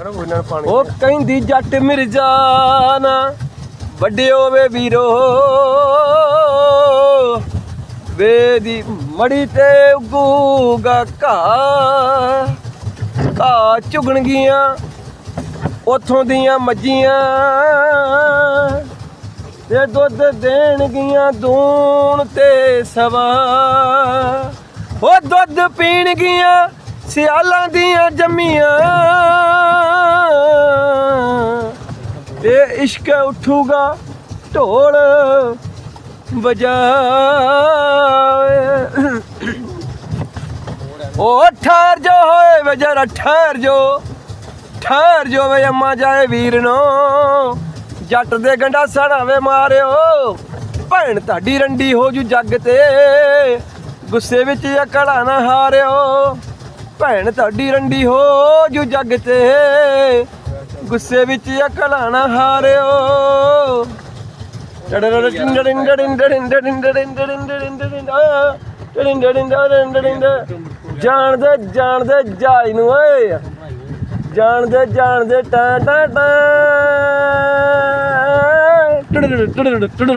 ਉਹ ਕਹਿੰਦੀ ਜੱਟ ਮਿਰਜ਼ਾ ਨਾ ਵੱਡਿਓ ਵੇ ਵੀਰੋ। ਵੇ ਦੀ ਮੜੀ ਤੇ ਉਗੂਗਾ ਘਾ ਘਾ ਚੁਗਣ ਗੀਆਂ ਉਥੋਂ ਦੀਆਂ ਮੱਜੀਆਂ ਤੇ ਦੁੱਧ ਦੇਣਗੀਆਂ ਦੂਣ ਤੇ ਸਵਾ। ਉਹ ਦੁੱਧ ਪੀਣਗੀਆਂ ਸਿਆਲਾਂ ਦੀਆਂ ਜੰਮੀਆਂ। ਇਸ਼ਕ ਉਠੂਗਾ ਢੋਲ ਵਜਾਏ। ਉਹ ਠਹਿਰ ਜੋ ਹੋਏ ਵੇ ਜਰਾ ਠਹਿਰ ਜੋ ਠਹਿਰ ਜੋ ਵੇ ਅੰਮਾ ਜਾਏ ਵੀਰ ਨੂੰ। ਜੱਟ ਦੇ ਗੰਡਾ ਸੜਾਵੇ ਮਾਰਿਓ। ਭੈਣ ਤੁਹਾਡੀ ਰੰਡੀ ਹੋ ਜੂ ਜੱਗ ਤੇ। ਗੁੱਸੇ ਵਿੱਚ ਅਕੜਾ ਨਾ ਹਾਰਿਓ। ਭੈਣ ਤੁਹਾਡੀ ਰੰਡੀ ਹੋ ਜੂ ਜੱਗ ਤੇ। ਗੁੱਸੇ ਵਿੱਚ ਅਕੜਾ ਹਾਰਿਓ ਜਾਣਦੇ ਜਾਣਦੇ ਜਾਈ ਨੂੰ ਓਏ ਜਾਣਦੇ ਜਾਣਦੇ ਟਾਂ ਟਾਂ ਟਾ